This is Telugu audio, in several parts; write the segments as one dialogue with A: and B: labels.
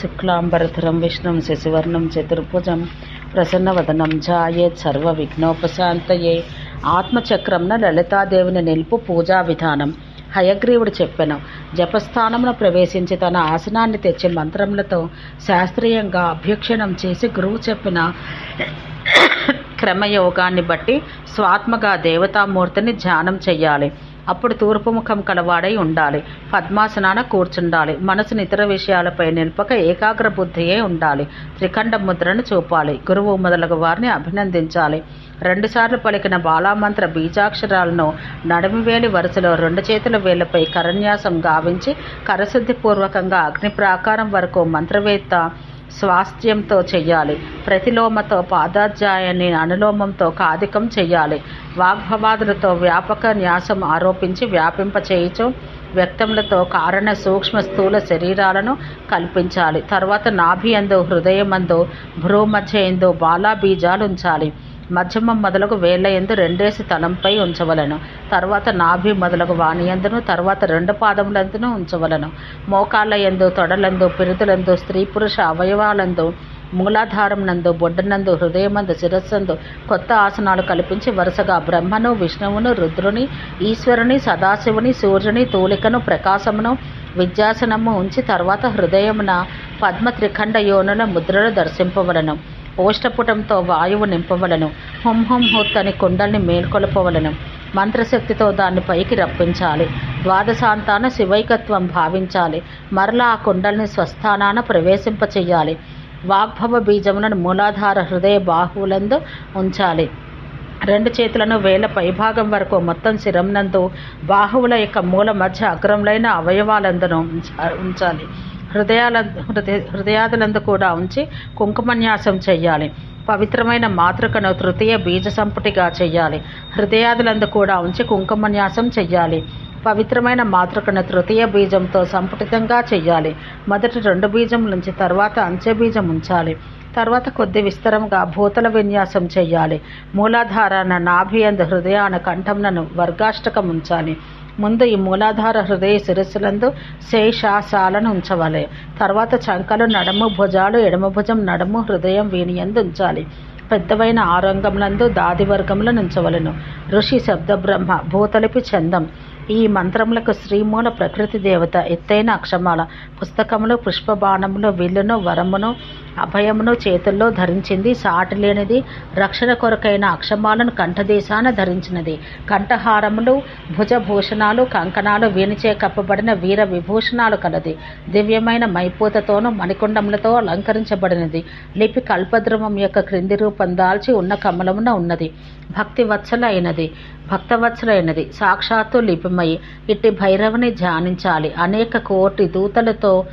A: శుక్లాంబరధరం విష్ణుం శశివర్ణం చతుర్భుజం ప్రసన్నవదనం ఝాయేత్ సర్వ విఘ్నోపశాంతయే ఆత్మచక్రంన లలితాదేవిని నిలుపు పూజా విధానం. హయగ్రీవుడు చెప్పెను జపస్థానమును ప్రవేశించి తన ఆసనాన్ని తెచ్చి మంత్రములతో శాస్త్రీయంగా అభ్యక్షణం చేసి గురువు చెప్పిన క్రమయోగాన్ని బట్టి స్వాత్మగా దేవతామూర్తిని ధ్యానం చెయ్యాలి. అప్పుడు తూర్పు ముఖం కలవాడై ఉండాలి. పద్మాసనాన కూర్చుండాలి. మనసుని ఇతర విషయాలపై నిలుపక ఏకాగ్ర బుద్ధియే ఉండాలి. త్రికండ ముద్రను చూపాలి. గురువు మొదలగు వారిని అభినందించాలి. రెండుసార్లు పలికిన బాలామంత్ర బీజాక్షరాలను నడుమివేలి వరుసలో రెండు చేతుల వేళ్ళపై కరన్యాసం గావించి కరశుద్ధిపూర్వకంగా అగ్ని ప్రాకారం వరకు మంత్రవేత్త స్వాస్థ్యంతో చెయ్యాలి. ప్రతిలోమతో పాదాధ్యాయాన్ని అనులోమంతో కాదికం చెయ్యాలి. వాగ్భవాదులతో వ్యాపక న్యాసం ఆరోపించి వ్యాపింప చేయుచు వ్యక్తములతో కారణ సూక్ష్మ స్థూల శరీరాలను కల్పించాలి. తర్వాత నాభియందు హృదయమందు భ్రూమధ్య ఎందు బాలా బీజాలు ఉంచాలి మధ్యమం మొదలగు వేళ్ళ ఎందు రెండేసి తలంపై ఉంచవలను. తర్వాత నాభి మొదలగు వాణియందును తర్వాత రెండు పాదములందును ఉంచవలను. మోకాళ్ళ ఎందు తొడలందు పిరుతులందు స్త్రీ పురుష అవయవాలందు మూలాధారం నందు బొడ్డనందు హృదయమందు శిరస్సందు కొత్త ఆసనాలు కల్పించి వరుసగా బ్రహ్మను విష్ణువును రుద్రుని ఈశ్వరుని సదాశివుని సూర్యుని తూలికను ప్రకాశమును విద్యాసనము ఉంచి తర్వాత హృదయమున పద్మ త్రిఖండ యోనుల ముద్రలు దర్శింపవలను. ఓష్టపుటంతో వాయువు నింపవలను హుం హుం హుత్ అని కుండల్ని మేల్కొలపవలను. మంత్రశక్తితో దాన్ని పైకి రప్పించాలి. ద్వాదశాంతాన శివైకత్వం భావించాలి. మరలా ఆ కుండల్ని స్వస్థానాన ప్రవేశింపచేయాలి వాగ్భవ బీజములను మూలాధార హృదయ బాహువులందు ఉంచాలి. రెండు చేతులను వేల పైభాగం వరకు మొత్తం శిరంనందు బాహువుల యొక్క మూల మధ్య అగ్రంలైన అవయవాలందును ఉంచాలి. హృదయాల హృదయ హృదయాదులందు కూడా ఉంచి కుంకుమన్యాసం చెయ్యాలి. పవిత్రమైన మాతృకను తృతీయ బీజ సంపుటిగా చెయ్యాలి. హృదయాదులందు కూడా ఉంచి కుంకుమన్యాసం చెయ్యాలి. పవిత్రమైన మాతృకను తృతీయ బీజంతో సంపుటితంగా చెయ్యాలి. మొదటి రెండు బీజం నుంచి తర్వాత అంచె బీజం ఉంచాలి. తర్వాత కొద్ది విస్తరంగా భూతల విన్యాసం చెయ్యాలి. మూలాధారాన నాభియందు హృదయాన కంఠంలను వర్గాష్టకం ఉంచాలి. ముందు ఈ మూలాధార హృదయ శిరస్సులందు శేషాసాలను ఉంచవాలి. తర్వాత చంకలు నడుము భుజాలు ఎడమ భుజం నడుము హృదయం వీనియందు ఉంచాలి. పెద్దవైన ఆరంగములందు దాది వర్గములను ఉంచవలను. ఋషి శబ్ద బ్రహ్మ భూతలిపి చందం. ఈ మంత్రములకు శ్రీమూల ప్రకృతి దేవత ఎత్తైన అక్షమాల. పుస్తకములు పుష్పబాణములు విల్లును వరమును అభయమును చేతుల్లో ధరించింది. సాటి లేనిది రక్షణ కొరకైన అక్షమాలను కంఠదేశాన ధరించినది. కంఠహారములు భుజభూషణాలు కంకణాలు వీణిచే కప్పబడిన వీర విభూషణాలు కలది. దివ్యమైన మైపూతతోనూ మణికుండములతో అలంకరించబడినది. లిపి కల్పద్రుమం యొక్క క్రింది రూపం దాల్చి ఉన్న కమలమున ఉన్నది. భక్తి వత్సల భక్తవత్సలైనది. సాక్షాత్తు లిపిమయి. ఇట్టి భైరవుని ధ్యానించాలి. అనేక కోటి దూతలతో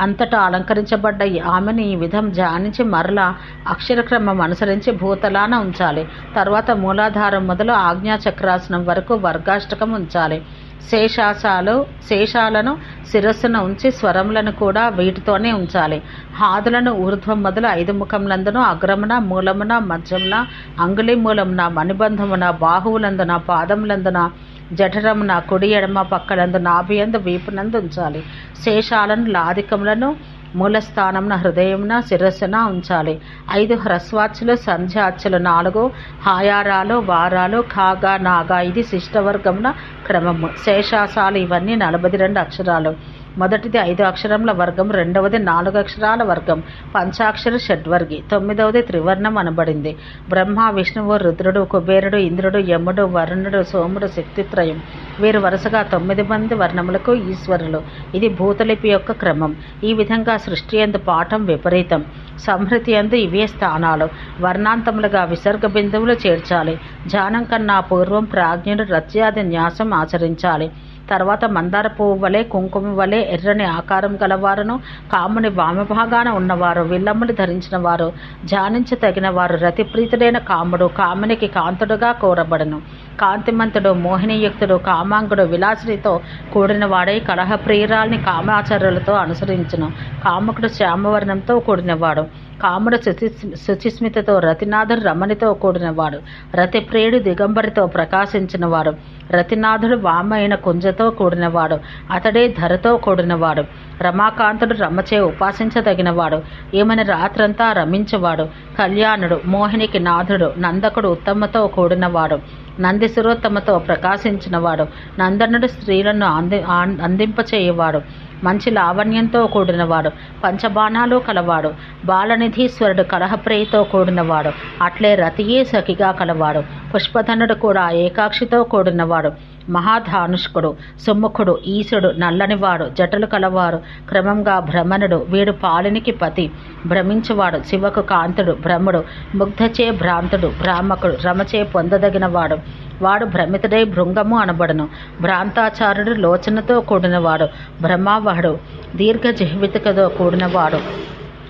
A: అంతటా అలంకరించబడ్డ ఆమెను ఈ విధం ధ్యానించి మరలా అక్షరక్రమం అనుసరించి భూతలాన ఉంచాలి. తర్వాత మూలాధారం మొదలు ఆజ్ఞా చక్రాసనం వరకు వర్గాష్టకం ఉంచాలి. శేషాసాలు శేషాలను శిరస్సును ఉంచి స్వరములను కూడా వీటితోనే ఉంచాలి. హాదులను ఊర్ధ్వం మొదలు ఐదు ముఖములందున అగ్రమున మూలమున మధ్యమున అంగుళి మూలమున మణిబంధమున బాహువులందున పాదములందున జఠరమున కుడి ఎడమ పక్కనందు నాభియందు వీపునందు ఉంచాలి. శేషాలను లాధికములను మూలస్థానమున హృదయమున శిరస్సున ఉంచాలి. ఐదు హ్రస్వాచ్చులు సంధ్యాచ్చులు నాలుగు హాయారాలు వారాలు ఖాగా నాగా ఇది శిష్టవర్గమున క్రమము. శేషాసాలు ఇవన్నీ నలభై రెండు అక్షరాలు. మొదటిది ఐదు అక్షరముల వర్గం రెండవది నాలుగు అక్షరాల వర్గం పంచాక్షర షడ్వర్గి తొమ్మిదవది త్రివర్ణం అనబడింది. బ్రహ్మ విష్ణువు రుద్రుడు కుబేరుడు ఇంద్రుడు యముడు వరుణుడు సోముడు శక్తిత్రయం. వీరు వరుసగా తొమ్మిది మంది వర్ణములకు ఈశ్వరులు. ఇది భూతలిపి యొక్క క్రమం. ఈ విధంగా సృష్టి ఎందు పాఠం విపరీతం. సంహృతి అందు ఇవే స్థానాలు. వర్ణాంతములుగా విసర్గ బిందువులు చేర్చాలి. ధ్యానం కన్నా పూర్వం ప్రాజ్ఞుడు రత్యాది న్యాసం ఆచరించాలి. తర్వాత మందార పువ్వు వలె కుంకుమ వలె ఎర్రని ఆకారం గలవారును కాముని వామభాగాన ఉన్నవారు విల్లమ్ములు ధరించిన వారు ధ్యానించదగిన వారు రతిప్రీతుడైన కాముడు కామునికి కాంతుడుగా కోరబడను. కాంతిమంతుడు మోహినియుక్తుడు కామాంగుడు విలాసినితో కూడిన వాడై కలహప్రియురాల్ని కామాచారులతో అనుసరించును. కాముకుడు శ్యామవర్ణంతో కూడినవాడు. కాముడ శుచి శుచిస్మితతో రతినాథుడు రమణితో కూడినవాడు. రతిప్రియుడు దిగంబరితో ప్రకాశించినవాడు. రతినాథుడు వామైన కుంజతో కూడినవాడు. అతడే ధరతో కూడినవాడు. రమాకాంతుడు రమచే ఉపాసించదగినవాడు. ఈమెను రాత్రంతా రమించేవాడు. కళ్యాణుడు మోహినికి నాథుడు నందకుడు ఉత్తమతో కూడినవాడు. నందిసురోత్తమతో ప్రకాశించినవాడు. నందనుడు స్త్రీలను అంది అందింపచేయవాడు. మంచి లావణ్యంతో కూడినవాడు పంచబాణాలు కలవాడు బాలనిధీశ్వరుడు కలహప్రేయతో కూడినవాడు అట్లే రతియే సఖిగా కలవాడు పుష్పధనుడు కూడా ఏకాక్షితో కూడినవాడు. మహాధానుష్కుడు సుముఖుడు ఈశుడు నల్లనివాడు జటలు కలవారు క్రమంగా భ్రమణుడు వీడు పాలినికి పతి భ్రమించువాడు శివకు కాంతుడు భ్రముడు ముగ్ధచే భ్రాంతుడు భ్రామకుడు రమచే పొందదగినవాడు. వాడు భ్రమితుడై భృంగము అనబడును. భ్రాంతాచారుడు లోచనతో కూడినవాడు. బ్రహ్మావహుడు దీర్ఘ కూడినవాడు.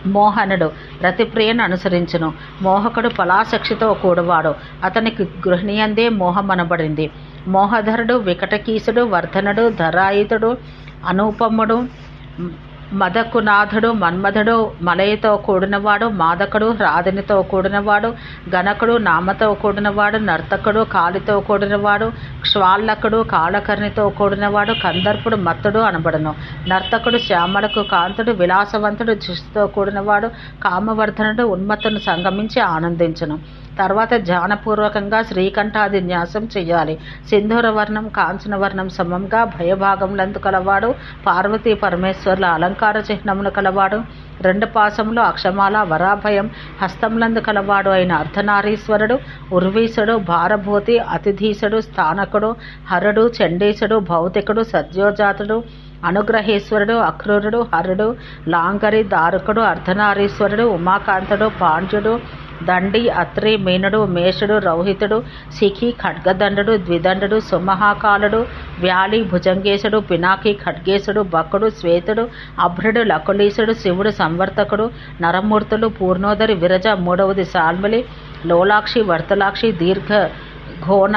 A: మోహనుడు రతిప్రియను అనుసరించును. మోహకుడు పలాశక్షితో కూడివాడు. అతనికి గృహిణియందే మోహమనబడింది. మోహధరుడు వికటకీసుడు వర్ధనుడు ధరాయుధుడు అనూపముడు మదకునాథుడు మన్మధుడు మలయతో కూడినవాడు మాదకుడు రాధనితో కూడినవాడు గణకుడు నామతో కూడినవాడు నర్తకుడు కాలితో కూడినవాడు క్ష్వాల్లకుడు కాళకర్ణితో కూడినవాడు కందర్పుడు మత్తుడు అనబడును. నర్తకుడు శ్యామలకు కాంతుడు విలాసవంతుడు దృష్టితో కూడినవాడు కామవర్ధనుడు ఉన్మత్తును సంగమించి ఆనందించను. తర్వాత ధ్యానపూర్వకంగా శ్రీకంఠాది న్యాసం చేయాలి. సింధూర వర్ణం కాంచన వర్ణం సమంగా భయభాగములందు కలవాడు పార్వతీ పరమేశ్వర్ల అలంకార చిహ్నములు కలవాడు రెండు పాసములు అక్షమాల వరాభయం హస్తములందు కలవాడు అయిన అర్ధనారీశ్వరుడు ఉర్వీసుడు భారభూతి అతిథీసుడు స్థానకుడు హరుడు చండీసుడు భౌతికుడు సద్యోజాతుడు అనుగ్రహేశ్వరుడు అక్రూరుడు హరుడు లాంగరి దారుకుడు అర్ధనారీశ్వరుడు ఉమాకాంతుడు పాండ్యుడు దండి అత్రి మీనుడు మేషుడు రౌహితుడు సిఖి ఖడ్గదండడు ద్విదండుడు సుమహాకాలుడు వ్యాలి భుజంగేశుడు పినాకి ఖడ్గేశుడు బకుడు శ్వేతుడు అభ్రుడు లకులీసుడు శివుడు సంవర్తకుడు నరమూర్తులు పూర్ణోదరి విరజ మూడవది సాల్మలి లోలాక్షి వర్తలాక్షి దీర్ఘ ఘోణ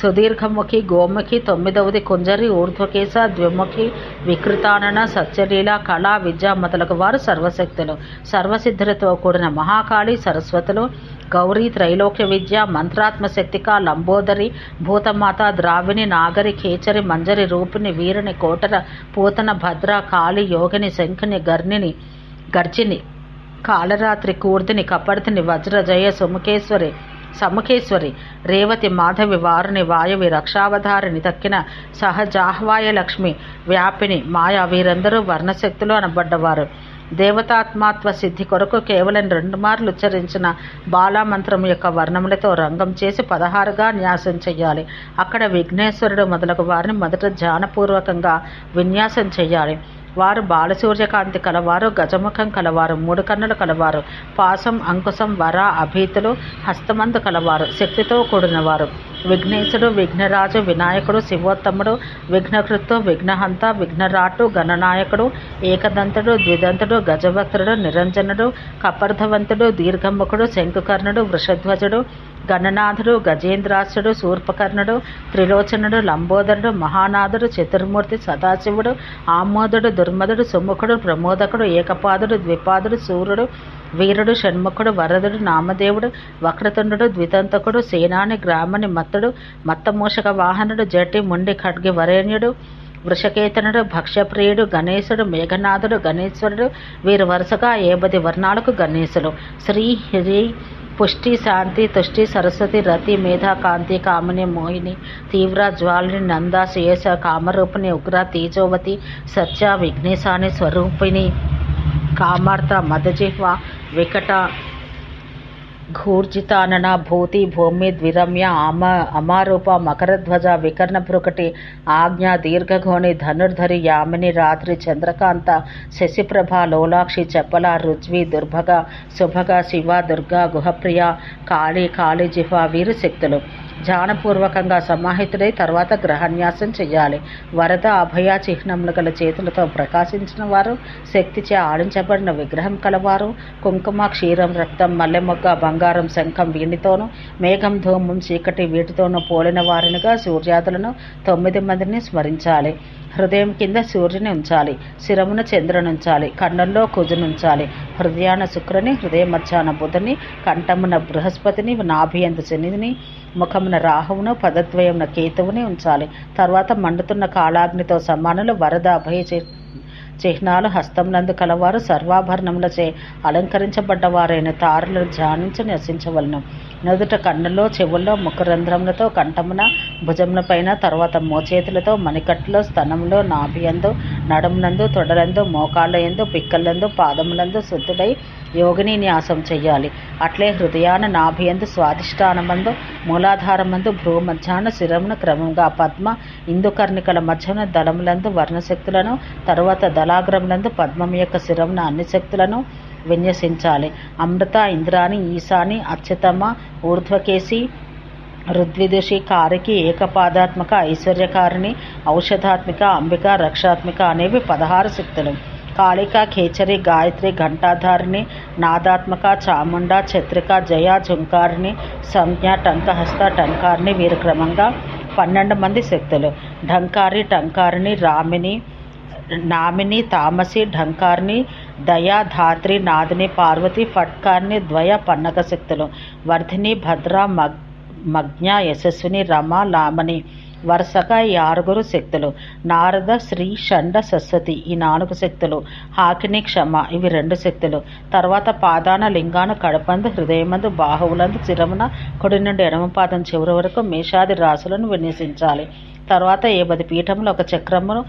A: సుదీర్ఘముఖి గోముఖి తొమ్మిదవది కుంజరి ఊర్ధ్వకేశ ద్విముఖి వికృతానన సత్యలీల కళ విద్య మొదలగు వారు సర్వశక్తులు. సర్వసిద్ధులతో కూడిన మహాకాళి సరస్వతులు గౌరీ త్రైలోక్య విద్య మంత్రాత్మశక్తిక లంబోదరి భూతమాత ద్రావిణి నాగరి ఖేచరి మంజరి రూపిణి వీరుని కోటర పూతన భద్ర కాళి యోగిని శంఖిని గర్ణిని గర్జిని కాళరాత్రి కూర్దిని కపర్దిని వజ్ర జయ సుముఖేశ్వరి సముఖేశ్వరి. రేవతి మాధవి వారుని వాయువి రక్షావధారిని దక్కిన సహజాహ్వాయ లక్ష్మి వ్యాపిని మాయా వీరందరూ వర్ణశక్తులు అనబడ్డవారు. దేవతాత్మాత్వ సిద్ధి కొరకు కేవలం రెండు మార్లు ఉచ్చరించిన బాలామంత్రం యొక్క వర్ణములతో రంగం చేసి పదహారుగా న్యాసం చేయాలి అక్కడ విఘ్నేశ్వరుడు మొదలగు వారిని మొదట ధ్యానపూర్వకంగా విన్యాసం చేయాలి వారు బాలసూర్యకాంతి కలవారు గజముఖం కలవారు మూడు కన్నులు కలవారు పాసం అంకుశం వర అభీతులు హస్తమందు కలవారు శక్తితో కూడినవారు. విఘ్నేశుడు విఘ్నరాజు వినాయకుడు శివోత్తముడు విఘ్నకృత్తు విఘ్నహంత విఘ్నరాటు గణనాయకుడు ఏకదంతుడు ద్విదంతుడు గజవక్రుడు నిరంజనుడు కపర్ధవంతుడు దీర్ఘముఖుడు శంకుకర్ణుడు వృషధ్వజుడు గణనాథుడు గజేంద్రాసుడు శూర్పకర్ణుడు త్రిలోచనుడు లంబోదరుడు మహానాథుడు చతుర్మూర్తి సదాశివుడు ఆమోదుడు దుర్మధుడు సుముఖుడు ప్రమోదకుడు ఏకపాదుడు ద్విపాదుడు సూర్యుడు వీరుడు షణ్ముఖుడు వరదుడు నామదేవుడు వక్రతుండు ద్వితంతకుడు సేనాని గ్రామని మత్తుడు మత్తమూషక వాహనుడు జటి ముండి ఖడ్గి వరేణ్యుడు వృషకేతనుడు భక్ష్యప్రియుడు గణేశుడు మేఘనాథుడు గణేశ్వరుడు వీరు వరుసగా ఏబది వర్ణాలకు గణేశులు. శ్రీ హ్రీ పుష్టి శాంతి తుష్టి సరస్వతి రతి మేధా కాంతి కామని మోహిని తీవ్ర జ్వాలిని నంద శేష కామరూపిణి ఉగ్ర తేజోవతి సత్య విఘ్నేశాని స్వరూపిణి కామార్త మదజిహ్వ వికట ఘూర్జితానన భూతి భూమి ద్విరమ్య అమ అమారూప మకరధ్వజ వికర్ణ భృకటి ఆజ్ఞ దీర్ఘఘోణి ధనుర్ధరి యామిని రాత్రి చంద్రకాంత శశిప్రభ లోలాక్షి చెప్పల రుజ్వి దుర్భగ శుభగ శివ దుర్గా గుహప్రియ కాళీ కాళీజిహ జిహ్వ వీరు శక్తులు. ధ్యానపూర్వకంగా సమాహితుడై తర్వాత గ్రహన్యాసం చెయ్యాలి. వరద అభయ చిహ్నములు గల చేతులతో ప్రకాశించిన వారు శక్తిచే ఆడించబడిన విగ్రహం కలవారు. కుంకుమ క్షీరం రక్తం మల్లెమొగ్గ బంగారం శంఖం వీనితోనూ మేఘం ధూమం చీకటి వీటితోనూ పోలిన వారినిగా సూర్యాదులను తొమ్మిది మందిని స్మరించాలి. హృదయం కింద సూర్యుని ఉంచాలి. శిరమున చంద్రునుంచాలి కన్నుల్లో కుజునుంచాలి హృదయాన శుక్రుని హృదయ మధ్యాహ్న బుధుని కంఠమున బృహస్పతిని నాభియందు శనిని ముఖమున రాహువును పదద్వయమున కేతువుని ఉంచాలి. తర్వాత మండుతున్న కాళాగ్నితో సమానులు వరద అభయ చి- చిహ్నాలు హస్తమునందు కలవారు సర్వాభరణములచే అలంకరించబడ్డవారైన తారులను ధ్యానించి నశించవలను. నుదుట కండలో చెవుల్లో ముఖరంధ్రములతో కంఠమున భుజములపైన తర్వాత మోచేతులతో మణికట్లో స్తనంలో నాభియందు నడమునందు తొడలందు మోకాళ్ళ యందు పిక్కలందు పాదములందు శుద్ధుడై యోగిని న్యాసం చెయ్యాలి. అట్లే హృదయాన నాభియందు స్వాధిష్టానమందు మూలాధారమందు భ్రూ మధ్యాహ్న శిరమున క్రమంగా పద్మ ఇందుకర్ణికల మధ్యన దళములందు వర్ణశక్తులను తరువాత దళాగ్రములందు పద్మం యొక్క శిరమున అన్ని శక్తులను విన్యసించాలి. అమృత ఇంద్రాణి ఈశాని అచ్యుతమ ఊర్ధ్వకేసి రుద్విదుషి కారికి ఏకపాదాత్మక ఐశ్వర్యకారిణి ఔషధాత్మిక అంబిక రక్షాత్మిక అనేవి పదహారు శక్తులు. కాళిక ఖేచరి గాయత్రి ఘంటాధారిణి నాదాత్మక చాముండ ఛత్రిక జయ జుంకారిణి సంజ్ఞ టంకహస్త టంకారిణి వీరు క్రమంగా పన్నెండు మంది శక్తులు. ఢంకారి టంకారిణి రామిని నామిని తామసి ఢంకారిణి దయా ధాత్రి నాదిని పార్వతి ఫట్కార్ని ద్వయ పన్నక శక్తులు. వర్ధిని భద్ర మగ్ మజ్ఞ యశస్విని రమ లామని వరుసగా ఈ ఆరుగురు శక్తులు. నారద శ్రీ షండ సరస్వతి ఈ నాలుగు శక్తులు. హాకిని క్షమ ఇవి రెండు శక్తులు. తర్వాత పాదాన లింగాను కడపందు హృదయమందు బాహువులందు చిరమున కుడి నుండి ఎడమ పాదం చివరి వరకు మేషాది రాసులను విన్యసించాలి. తర్వాత ఏ పది పీఠములు ఒక చక్రమును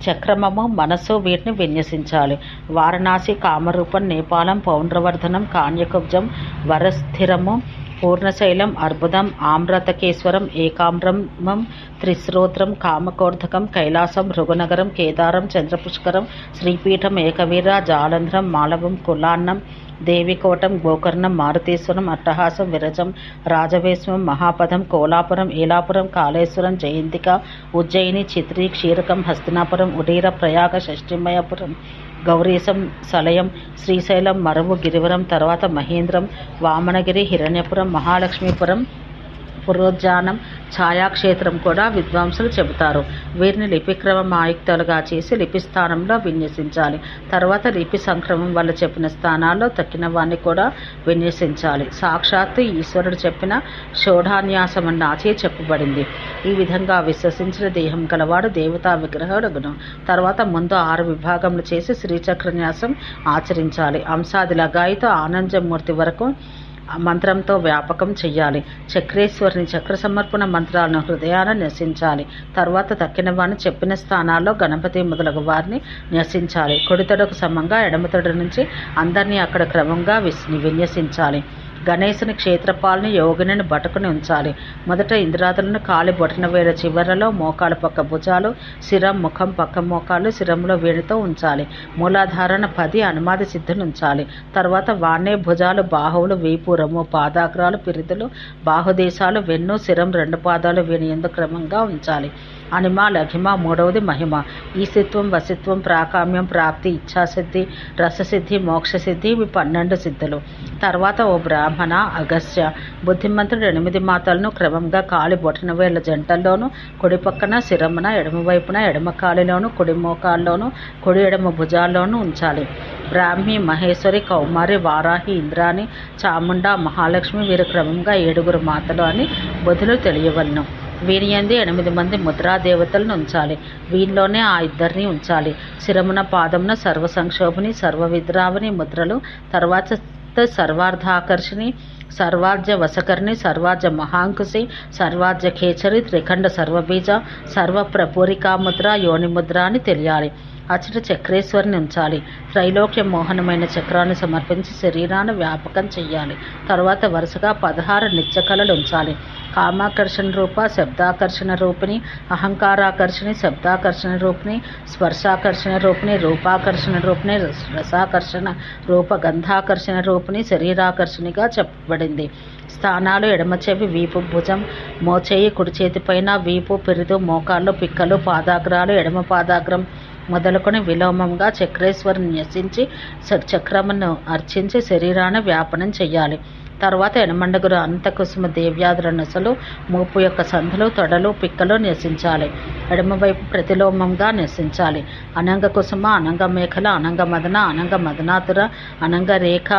A: చక్రమము మనస్సు వీటిని విన్యసించాలి. వారణాసి కామరూపం నేపాలం పౌండ్రవర్ధనం కాన్యకుబ్జం వరస్థిరము పూర్ణశైలం అర్బుదం ఆమ్రతకేశ్వరం ఏకామ్రమం త్రిశ్రోత్రం కామకోర్ధకం కైలాసం భృగునగరం కేదారం చంద్రపుష్కరం శ్రీపీఠం ఏకవీర జాలంధ్రం మాలవం కులాన్నం దేవికోటం గోకర్ణం మారుతీశ్వరం అట్టహాసం విరజం రాజవేశ్వం మహాపదం కోలాపురం ఏలాపురం కాళేశ్వరం జయంతిక ఉజ్జయిని చిత్రి క్షీరకం హస్తినాపురం ఉడీర ప్రయాగ షష్టిమయపురం గౌరీశం సలయం శ్రీశైలం మరువు గిరివరం తర్వాత మహేంద్రం వామనగిరి హిరణ్యపురం మహాలక్ష్మీపురం పురోజ్జానం ఛాయాక్షేత్రం కూడా విద్వాంసులు చెబుతారు. వీరిని లిపిక్రమం ఆయుక్తులుగా చేసి లిపి స్థానంలో విన్యసించాలి. తర్వాత లిపి సంక్రమం వల్ల చెప్పిన స్థానాల్లో తక్కిన వారిని కూడా విన్యసించాలి. సాక్షాత్తు ఈశ్వరుడు చెప్పిన షోఢాన్యాసం నాచే చెప్పబడింది. ఈ విధంగా విశ్వసించిన దేహం గలవాడు దేవతా విగ్రహడుగును. తర్వాత ముందు ఆరు విభాగములు చేసి శ్రీచక్రన్యాసం ఆచరించాలి. అంశాది లగాయితో ఆనందమూర్తి వరకు మంత్రంతో వ్యాపకం చెయ్యాలి. చక్రేశ్వరిని చక్ర సమర్పణ మంత్రాలను హృదయాన న్యసించాలి తర్వాత తక్కిన వారిని చెప్పిన స్థానాల్లో గణపతి మొదలగు వారిని నశించాలి. కొడితడకు సమంగా ఎడమతడు నుంచి అందరినీ అక్కడ క్రమంగా విస్ విన్యసించాలి. గణేశుని క్షేత్రపాలని యోగిని బటుకుని ఉంచాలి. మొదట ఇంద్రాదులను కాలి బొటన వేల చివరలో మోకాలు పక్క భుజాలు శిరం ముఖం పక్క మోకాలు శిరంలో వేణితో ఉంచాలి. మూలాధారణ పది అనుమాది సిద్ధిని ఉంచాలి. తర్వాత వాణ్ణే భుజాలు బాహువులు వీపురము పాదాగ్రాలు పిరిదులు బాహుదేశాలు వెన్ను శిరం రెండు పాదాలు వేణి ఎందు క్రమంగా ఉంచాలి. అనిమ లఘిమ మూడవది మహిమ ఈసిత్వం వసిత్వం ప్రాకామ్యం ప్రాప్తి ఇచ్ఛాసిద్ధి రససిద్ధి మోక్షసిద్ధి ఇవి పన్నెండు సిద్ధులు తర్వాత ఓ బ్రాహ్మణ అగస్త్య బుద్ధిమంతుడు ఎనిమిది మాతలను క్రమంగా కాలి బొటన వేళ్ళ జంటల్లోనూ కుడి పక్కన శిరమున ఎడమవైపున ఎడమ కాలిలోను కుడి మోకాల్లోను కుడి ఎడమ భుజాల్లోనూ ఉంచాలి బ్రాహ్మి మహేశ్వరి కౌమారి వారాహి ఇంద్రాణి చాముండ మహాలక్ష్మి వీరు క్రమంగా ఏడుగురు మాతలు అని బుధులు తెలియవలను వీని యందు ఎనిమిది మంది ముద్రా దేవతలను ఉంచాలి. వీనిలోనే ఆ ఇద్దరిని ఉంచాలి. శిరమున పాదమున సర్వ సంక్షోభని సర్వ విద్రావని ముద్రలు తర్వాత సర్వార్థాకర్షిణి సర్వాజ్య వసకర్ణి సర్వాజ్య మహాంకుశి సర్వాజ్య ఖేచరి త్రిఖండ సర్వబీజ సర్వ ప్రపూరికాముద్ర యోనిముద్ర అని తెలియాలి. అచట చక్రేశ్వరిని ఉంచాలి. త్రైలోక్య మోహనమైన చక్రాన్ని సమర్పించి శరీరాన్ని వ్యాపకం చెయ్యాలి. తర్వాత వరుసగా పదహారు నిత్యకళలు ఉంచాలి. కామాకర్షణ రూప శబ్దాకర్షణ రూపిణి అహంకారాకర్షణి శబ్దాకర్షణ రూపిణి స్పర్శాకర్షణ రూపిణి రూపాకర్షణ రూపిణి రసాకర్షణ రూప గంధాకర్షణ రూపిణి శరీరాకర్షణిగా చెప్పబడింది. స్థానాలు ఎడమ చెవి వీపు భుజం మోచేయి కుడి చేతిపైన వీపు పెరుదు మోకాళ్ళు పిక్కలు పాదాగ్రాలు ఎడమ పాదాగ్రం మొదలుకొని విలోమంగా చక్రేశ్వరుని న్యసించి చక్రమును అర్చించి శరీరాన్ని వ్యాపనం చేయాలి తర్వాత ఎనమండగురు అంతకుసుమ దేవ్యాధుల నొసలు మూపు యొక్క సందులు తొడలు పిక్కలు నివసించాలి. ఎడమవైపు ప్రతిలోమంగా న్యసించాలి అనంగ కుసుమ అనంగ మేఖల అనంగ మదన అనంగ మదనాతుర అనంగ రేఖ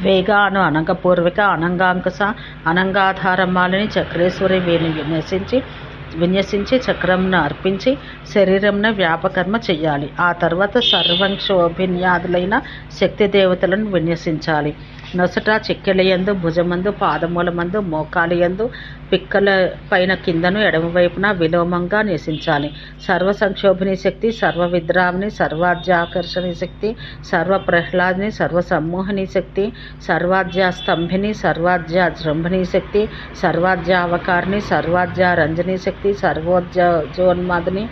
A: వేగ అను పూర్విక అనంగాంకుశ అనంగాధారమాలని చక్రేశ్వరి వీరిని విన్యసించి విన్యసించి చక్రంను అర్పించి శరీరంను వ్యాపకర్మ చెయ్యాలి. ఆ తర్వాత సర్వంక్షోభిన్యాదులైన శక్తి దేవతలను విన్యసించాలి. నొసట చెక్కెలయందు భుజమందు పాదమూలమందు మోకాలియందు పిక్కల పైన కిందను ఎడమవైపున విలోమంగా నివసించాలి. సర్వ సంక్షోభిని శక్తి సర్వ విద్రావిని సర్వాధ్యాకర్షణి శక్తి సర్వ ప్రహ్లాదిని సర్వ సమ్మోహిని శక్తి సర్వాధ్యా స్తంభిని సర్వాధ్యా జృంభిణి శక్తి సర్వాధ్యావకారిణి సర్వాధ్యా రంజని శక్తి సర్వోజ్జోన్మాదిని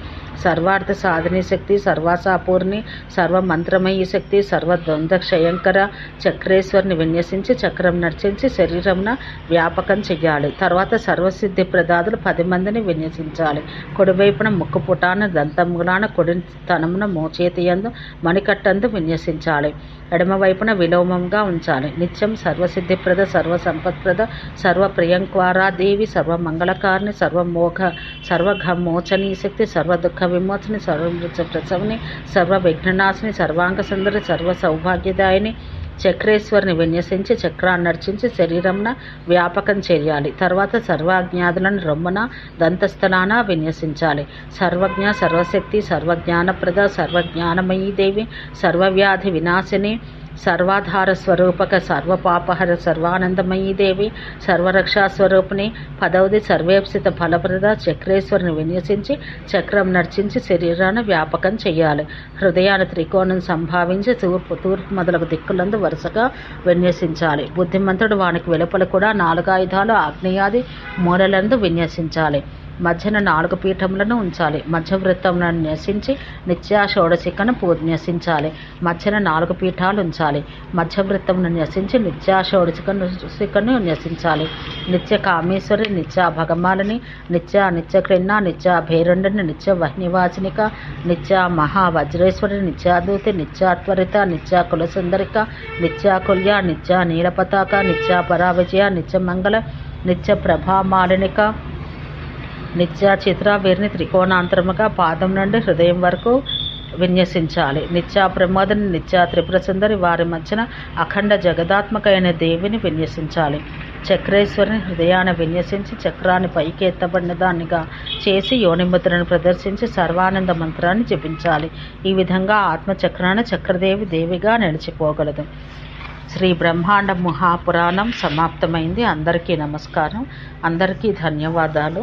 A: సర్వార్థ సాధని శక్తి సర్వాసాపూర్ణి సర్వ మంత్రమయీ శక్తి సర్వద్వంద్వ క్షయంకర చక్రేశ్వరిని విన్యసించి చక్రం నర్చించి శరీరంన వ్యాపకం చెయ్యాలి. తర్వాత సర్వసిద్ధి ప్రదాదులు పది మందిని విన్యసించాలి. కుడివైపున ముక్కు పుటాన దంతములాన కుడి తనమున మోచేతి యందు మణికట్టందు విన్యసించాలి. ఎడమవైపున విలోమంగా ఉంచాలి. నిత్యం సర్వసిద్ధిప్రద సర్వ సంపత్ప్రద సర్వ ప్రియంక్వారాదేవి సర్వ మంగళకారిణి శక్తి సర్వ విమోచని సర్వ ప్రసవని సర్వ విఘ్ననాశిని సర్వాంగ సుందరి సర్వ సౌభాగ్యదాయిని చక్రేశ్వరిని విన్యసించి చక్రాన్ని నర్చించి శరీరంన వ్యాపకం చేయాలి. తర్వాత సర్వాజ్ఞాదులను రొమ్మన దంతస్థలాన విన్యసించాలి. సర్వజ్ఞ సర్వశక్తి సర్వజ్ఞానప్రద సర్వజ్ఞానమయీ దేవి సర్వవ్యాధి వినాశిని సర్వాధార స్వరూపక సర్వపాపహర సర్వానందమయీ దేవి సర్వరక్షా స్వరూపిణి పదవది సర్వేప్సిత ఫలప్రద చక్రేశ్వరిని విన్యసించి చక్రం నర్చించి శరీరాన్ని వ్యాపకం చేయాలి హృదయాన్ని త్రికోణం సంభావించి తూర్పు తూర్పు మొదలగు దిక్కులందు వరుసగా విన్యసించాలి. బుద్ధిమంతుడు వానికి వెలుపల కూడా నాలుగాయుధాలు ఆగ్నేయాది మూలలందు విన్యసించాలి. మధ్యన నాలుగు పీఠములను ఉంచాలి. మధ్య వృత్తములను న్యసించి నిత్యా షోడశికను న్యసించాలి. మధ్యన నాలుగు పీఠాలు ఉంచాలి. మధ్య వృత్తమును న్యసించి నిత్యా షోడశికను శిఖను న్యసించాలి. నిత్య కామేశ్వరి నిత్య భగమాలని నిత్య నిత్య క్రిన్న నిత్య భైరండని నిత్య వహ్నివాసినిక నిత్య మహావజ్రేశ్వరి నిత్యాదూతి నిత్యాత్వరిత నిత్య కులసుందరిక నిత్యాకుల్య నిత్య నీలపతాక నిత్య పరావిజయ నిత్య మంగళ నిత్య ప్రభామాలినిక నిత్య చిత్ర వీరిని త్రికోణాంతరముగా పాదం నుండి హృదయం వరకు విన్యసించాలి. నిత్యా ప్రమోదని నిత్యా త్రిపుర సుందరి వారి మధ్యన అఖండ జగదాత్మకైన దేవిని విన్యసించాలి. చక్రేశ్వరిని హృదయాన విన్యసించి చక్రాన్ని పైకి ఎత్తబడిన దానిగా చేసి యోనిముద్రను ప్రదర్శించి సర్వానంద మంత్రాన్ని జపించాలి. ఈ విధంగా ఆత్మచక్రాన్ని చక్రదేవి దేవిగా నిలిచిపోగలదు. శ్రీ బ్రహ్మాండ మహాపురాణం సమాప్తమైంది. అందరికీ నమస్కారం. అందరికీ ధన్యవాదాలు.